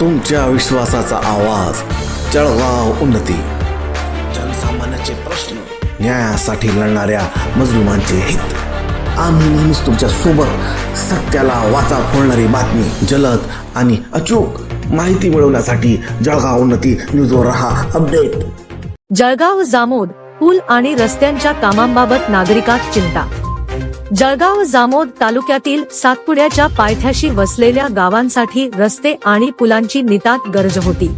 तुमच्या विश्वासाचा आवाज. जळगाव उन्नती. जनसामान्याचे प्रश्न न्यायासाठी लढणाऱ्या मजलुमांचे हित. आम्ही नेहमीच तुमच्यासोबत सत्याला वाचा फोडणारी बातमी जलद आणि अचूक माहिती मिळवण्यासाठी जळगाव उन्नती न्यूजवर रहा. अपडेट. जळगाव जामोद पूल आणि रस्त्यांच्या कामांबाबत नागरिकात चिंता. जळगाव जामोद तालुक्यातील सातपुड्याच्या पायथ्याशी वसलेल्या गावांसाठी रस्ते आणि पुलांची नितात गरज होती.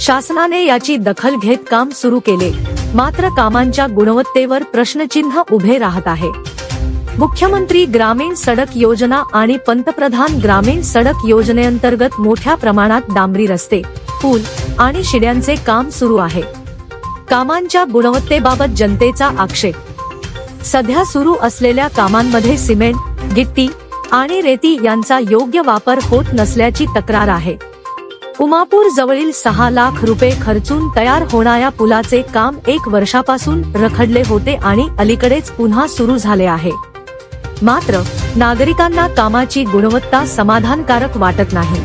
शासनाने याची दखल घेत काम सुरू केले. मात्र कामांच्या गुणवत्तेवर प्रश्नचिन्ह उभे राहत आहे. मुख्यमंत्री ग्रामीण सडक योजना आणि पंतप्रधान ग्रामीण सडक योजनेअंतर्गत मोठ्या प्रमाणात डांबरी रस्ते पूल आणि शिड्यांचे काम सुरू आहे. कामांच्या गुणवत्तेबाबत जनतेचा आक्षेप सध्या सुरू असलेल्या कामांमध्ये सिमेंट गिट्टी आणि रेती यांचा योग्य वापर होत नसल्याची तक्रार आहे. उमापूर जवळील सहा लाख रुपये खर्चून तयार होणाऱ्या पुलाचे काम एक वर्षापासून रखडले होते आणि अलीकडेच पुन्हा सुरू झाले आहे. मात्र नागरिकांना कामाची गुणवत्ता समाधानकारक वाटत नाही.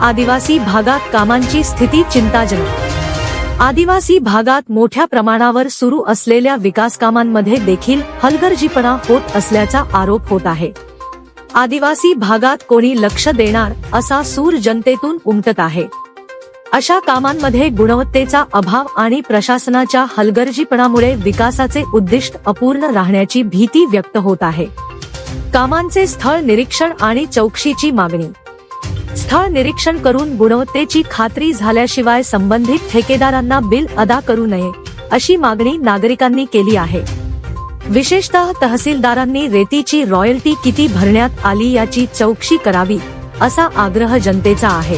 आदिवासी भागात कामांची स्थिती चिंताजनक. आदिवासी भागात मोठ्या प्रमाणावर सुरू असलेल्या विकास कामांमध्ये देखील हलगर्जीपणा होत असल्याचा आरोप होत आहे. आदिवासी भागात कोणी लक्ष देणार असा सूर जनतेतून उमटत आहे. अशा कामांमध्ये गुणवत्तेचा अभाव आणि प्रशासनाच्या हलगर्जीपणामुळे विकासाचे उद्दिष्ट अपूर्ण राहण्याची भीती व्यक्त होत आहे. कामांचे स्थळ निरीक्षण आणि चौकशीची मागणी स्थळ निरीक्षण करून गुणवत्तेची खात्री झाल्याशिवाय संबंधित ठेकेदारांना बिल अदा करू नये अशी मागणी नागरिकांनी केली आहे. विशेषतः तहसीलदारांनी रेतीची रॉयल्टी किती भरण्यात आली याची चौकशी करावी असा आग्रह जनतेचा आहे.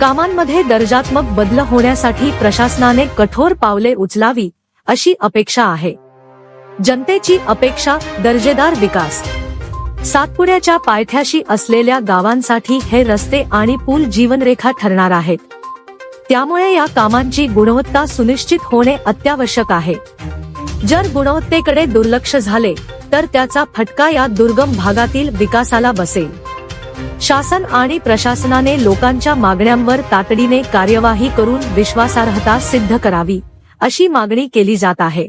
कामांमध्ये दर्जात्मक बदल होण्यासाठी प्रशासनाने कठोर पावले उचलावी अशी अपेक्षा आहे. जनतेची अपेक्षा दर्जेदार विकास. सातपुड्याच्या पायथ्याशी असलेल्या गावांसाठी हे रस्ते आणि पूल जीवनरेखा ठरणार आहेत. त्यामुळे या कामांची गुणवत्ता सुनिश्चित होणे अत्यावश्यक आहे. जर गुणवत्तेकडे दुर्लक्ष झाले तर त्याचा फटका या दुर्गम भागातील विकासाला बसेल. शासन आणि प्रशासनाने लोकांच्या मागण्यांवर तातडीने कार्यवाही करून विश्वासार्हता सिद्ध करावी अशी मागणी केली जात आहे.